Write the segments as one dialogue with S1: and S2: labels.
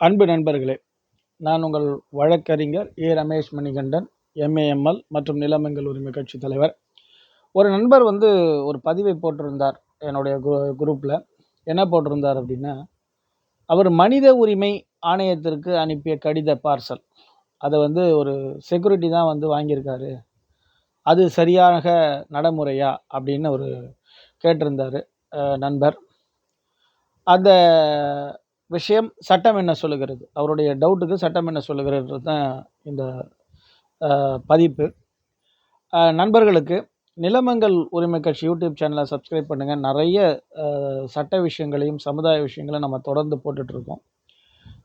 S1: அன்பு நண்பர்களே நான் உங்கள் வழக்கறிஞர் ஏ. ரமேஷ் மணிகண்டன் எம்ஏஎம்எல் மற்றும் நிலமங்கல் உரிமை கட்சி தலைவர். ஒரு நண்பர் வந்து ஒரு பதிவை போட்டிருந்தார் என்னுடைய கு குரூப்பில் என்ன போட்டிருந்தார் அப்படின்னா அவர் மனித உரிமை ஆணையத்திற்கு அனுப்பிய கடித பார்சல். அதை வந்து ஒரு செக்யூரிட்டி தான் வந்து வாங்கியிருக்காரு. அது சரியாக நடைமுறையா அப்படின்னு ஒரு கேட்டிருந்தார் நண்பர். அந்த விஷயம் சட்டம் என்ன சொல்லுகிறது? அவருடைய டவுட்டுக்கு சட்டம் என்ன சொல்லுகிறது தான் இந்த பதிப்பு. நண்பர்களுக்கு நிலமங்கள் உரிமை கட்சி யூடியூப் சேனலை சப்ஸ்கிரைப் பண்ணுங்கள் நிறைய சட்ட விஷயங்களையும் சமுதாய விஷயங்களையும் நம்ம தொடர்ந்து போட்டுட்ருக்கோம்.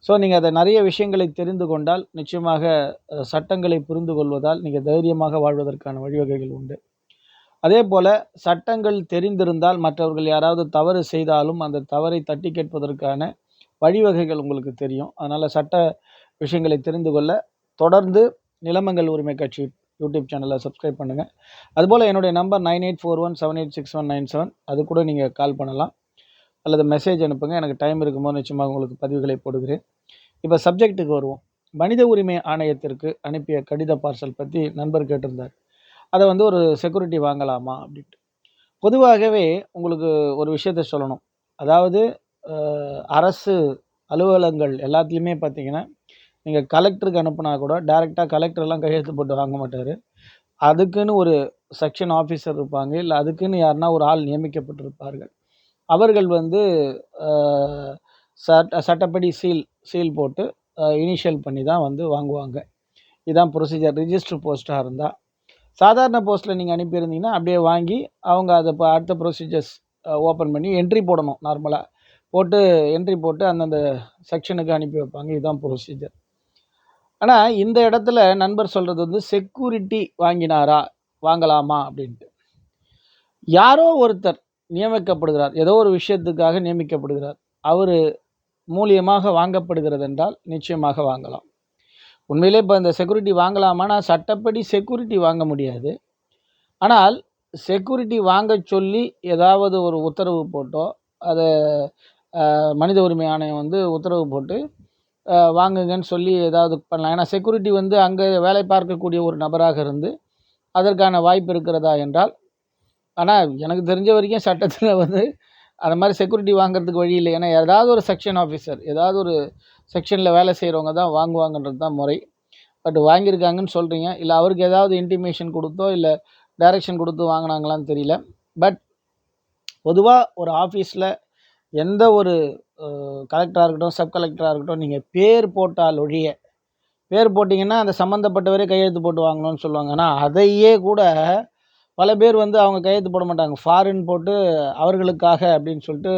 S1: ஸோ நீங்கள் அதை நிறைய விஷயங்களை தெரிந்து கொண்டால் நிச்சயமாக சட்டங்களை புரிந்து கொள்வதால் நீங்கள் தைரியமாக வாழ்வதற்கான வழிவகைகள் உண்டு. அதே போல் சட்டங்கள் தெரிந்திருந்தால் மற்றவர்கள் யாராவது தவறு செய்தாலும் அந்த தவறை தட்டி கேட்பதற்கான வழிவகைகள் உங்களுக்கு தெரியும். அதனால் சட்ட விஷயங்களை தெரிந்து கொள்ள தொடர்ந்து நிலமங்கள் உரிமை கட்சி யூடியூப் சேனலை சப்ஸ்கிரைப் பண்ணுங்கள் அதுபோல் என்னுடைய number nine eight four one seven eight six one nine seven. அது கூட நீங்கள் கால் பண்ணலாம். அல்லது மெசேஜ் அனுப்புங்க. எனக்கு டைம் இருக்கும்போது நிச்சயமாக உங்களுக்கு பதிவுகளை போடுகிறேன். இப்போ சப்ஜெக்ட்டுக்கு வருவோம். மனித உரிமை ஆணையத்திற்கு அனுப்பிய கடித பார்சல் பற்றி நண்பர் கேட்டிருந்தார். அதை வந்து ஒரு செக்யூரிட்டி வாங்கலாமா அப்படின்ட்டு. பொதுவாகவே உங்களுக்கு ஒரு விஷயத்த சொல்லணும். அதாவது அரசு அலுவலகங்கள் எல்லாத்துலேயுமே பார்த்தீங்கன்னா நீங்கள் கலெக்டருக்கு அனுப்புனா கூட டேரெக்டாக கலெக்டர்லாம் கையெழுத்து போட்டு வாங்க மாட்டார். அதுக்குன்னு ஒரு செக்ஷன் ஆஃபீஸர் இருப்பாங்க. இல்லை அதுக்குன்னு யாருன்னா ஒரு ஆள் நியமிக்கப்பட்டிருப்பார்கள். அவர்கள் வந்து சட்ட சட்டப்படி சீல் சீல் போட்டு இனிஷியல் பண்ணி தான் வந்து வாங்குவாங்க. இதுதான் ப்ரொசீஜர் ரிஜிஸ்டர் போஸ்ட்டாக இருந்தால் சாதாரண போஸ்ட்டில் நீங்கள் அனுப்பியிருந்தீங்கன்னா அப்படியே வாங்கி அவங்க அதை இப்போ அடுத்த ப்ரொசீஜர்ஸ் ஓப்பன் பண்ணி என்ட்ரி போடணும் நார்மலாக போட்டு என்ட்ரி போட்டு அந்தந்த செக்ஷனுக்கு அனுப்பி வைப்பாங்க. இதுதான் ப்ரொசீஜர் ஆனால் இந்த இடத்துல நண்பர் சொல்கிறது வந்து செக்யூரிட்டி வாங்கினாரா? வாங்கலாமா? அப்படின்ட்டு. யாரோ ஒருத்தர் நியமிக்கப்படுகிறார். ஏதோ ஒரு விஷயத்துக்காக நியமிக்கப்படுகிறார். அவர் மூலியமாக வாங்கப்படுகிறது என்றால் நிச்சயமாக வாங்கலாம். உண்மையிலே இப்போ இந்த செக்யூரிட்டி வாங்கலாமானா சட்டப்படி செக்யூரிட்டி வாங்க முடியாது. ஆனால் செக்யூரிட்டி வாங்க சொல்லி ஏதாவது ஒரு உத்தரவு போட்டோ அதை மனித உரிமை ஆணையம் வந்து உத்தரவு போட்டு வாங்குங்கன்னு சொல்லி ஏதாவது பண்ணலாம். ஏன்னா செக்யூரிட்டி வந்து அங்கே வேலை பார்க்கக்கூடிய ஒரு நபராக இருந்து அதற்கான வாய்ப்பு இருக்கிறதா என்றால் ஆனால் எனக்கு தெரிஞ்ச வரைக்கும் சட்டத்தில் வந்து அந்த மாதிரி செக்யூரிட்டி வாங்குறதுக்கு வழி இல்லை. ஏன்னா ஏதாவது ஒரு செக்ஷன் ஆஃபீஸர் ஏதாவது ஒரு செக்ஷனில் வேலை செய்கிறவங்க தான் வாங்குவாங்கன்றது தான் முறை. பட் வாங்கியிருக்காங்கன்னு சொல்கிறீங்க இல்லை அவருக்கு ஏதாவது இன்டிமேஷன் கொடுத்தோ இல்லை டைரக்ஷன் கொடுத்து வாங்கினாங்களான்னு தெரியல. பட் பொதுவாக ஒரு ஆஃபீஸில் எந்த ஒரு கலெக்டராக இருக்கட்டும் சப் கலெக்டராக இருக்கட்டும் நீங்கள் பேர் போட்டால் ஒழிய பேர் போட்டிங்கன்னா அந்த சம்மந்தப்பட்டவரே கையெழுத்து போட்டு வாங்கணும்னு சொல்லுவாங்க. ஆனால் அதையே கூட பல பேர் வந்து அவங்க கையெழுத்து போட மாட்டாங்க. ஃபாரின் போட்டு அவர்களுக்காக அப்படின்னு சொல்லிட்டு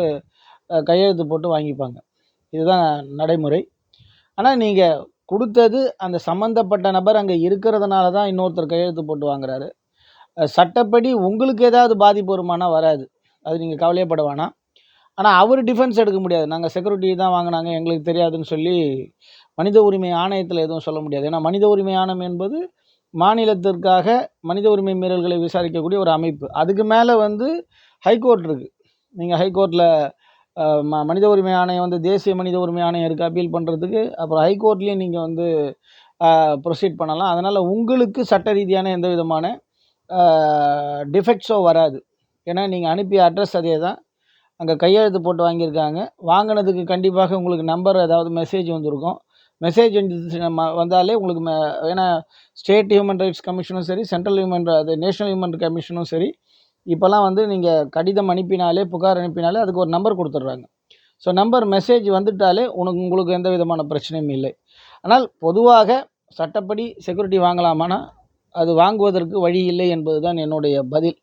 S1: கையெழுத்து போட்டு வாங்கிப்பாங்க. இதுதான் நடைமுறை. ஆனால் நீங்கள் கொடுத்தது அந்த சம்மந்தப்பட்ட நபர் அங்கே இருக்கிறதுனால தான் இன்னொருத்தர் கையெழுத்து போட்டு வாங்குறாரு. சட்டப்படி உங்களுக்கு ஏதாவது பாதிப்பு வருமானா வராது. அது நீங்கள் கவலையப்பட வேணாம். ஆனால் அவர் டிஃபென்ஸ் எடுக்க முடியாது. நாங்கள் செக்யூரிட்டி தான் வாங்கினாங்க எங்களுக்கு தெரியாதுன்னு சொல்லி மனித உரிமை ஆணையத்தில் எதுவும் சொல்ல முடியாது. ஏன்னா மனித உரிமை ஆணையம் என்பது மாநிலத்திற்காக மனித உரிமை மீறல்களை விசாரிக்கக்கூடிய ஒரு அமைப்பு. அதுக்கு மேலே வந்து ஹைகோர்ட் இருக்குது நீங்கள் ஹைகோர்ட்டில் ம மனித உரிமை ஆணையம் வந்து தேசிய மனித உரிமை ஆணையம் இருக்குது அப்பீல் பண்ணுறதுக்கு அப்புறம் ஹைகோர்ட்லேயும் நீங்கள் வந்து ப்ரொசீட் பண்ணலாம். அதனால் உங்களுக்கு சட்ட ரீதியான எந்த விதமான டிஃபெக்ட்ஸோ வராது. ஏன்னா நீங்கள் அனுப்பிய அட்ரஸ் அதே தான் அங்கே கையெழுத்து போட்டு வாங்கியிருக்காங்க. வாங்கினதுக்கு கண்டிப்பாக உங்களுக்கு நம்பர் ஏதாவது மெசேஜ் வந்திருக்கும். மெசேஜ் வந்து வந்தாலே உங்களுக்கு மே ஏன்னா ஸ்டேட் ஹியூமன் ரைட்ஸ் கமிஷனும் சரி சென்ட்ரல் ஹியூமன் அது நேஷனல் ஹியூமன் கமிஷனும் சரி. இப்போல்லாம் வந்து நீங்கள் கடிதம் அனுப்பினாலே புகார் அனுப்பினாலே அதுக்கு ஒரு நம்பர் கொடுத்துட்றாங்க. ஸோ நம்பர் மெசேஜ் வந்துட்டாலே உனக்கு உங்களுக்கு எந்த விதமான பிரச்சனையும் இல்லை. ஆனால் பொதுவாக சட்டப்படி செக்யூரிட்டி வாங்கலாமானா அது வாங்குவதற்கு வழி இல்லை என்பது தான் என்னுடைய பதில்.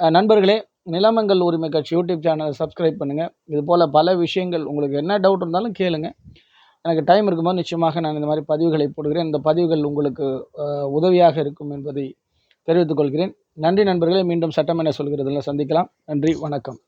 S1: நண்பர்களே நிலமங்கள் உரிமை கட்சி யூடியூப் சேனலை சப்ஸ்கிரைப் பண்ணுங்கள் இது போல் பல விஷயங்கள் உங்களுக்கு என்ன டவுட் இருந்தாலும் கேளுங்கள் எனக்கு டைம் இருக்கும்போது நிச்சயமாக நான் இந்த மாதிரி பதிவுகளை போடுகிறேன். இந்த பதிவுகள் உங்களுக்கு உதவியாக இருக்கும் என்பதை தெரிவித்துக் கொள்கிறேன். நன்றி நண்பர்களே மீண்டும் சட்டம் என சொல்கிறதில் சந்திக்கலாம். நன்றி வணக்கம்.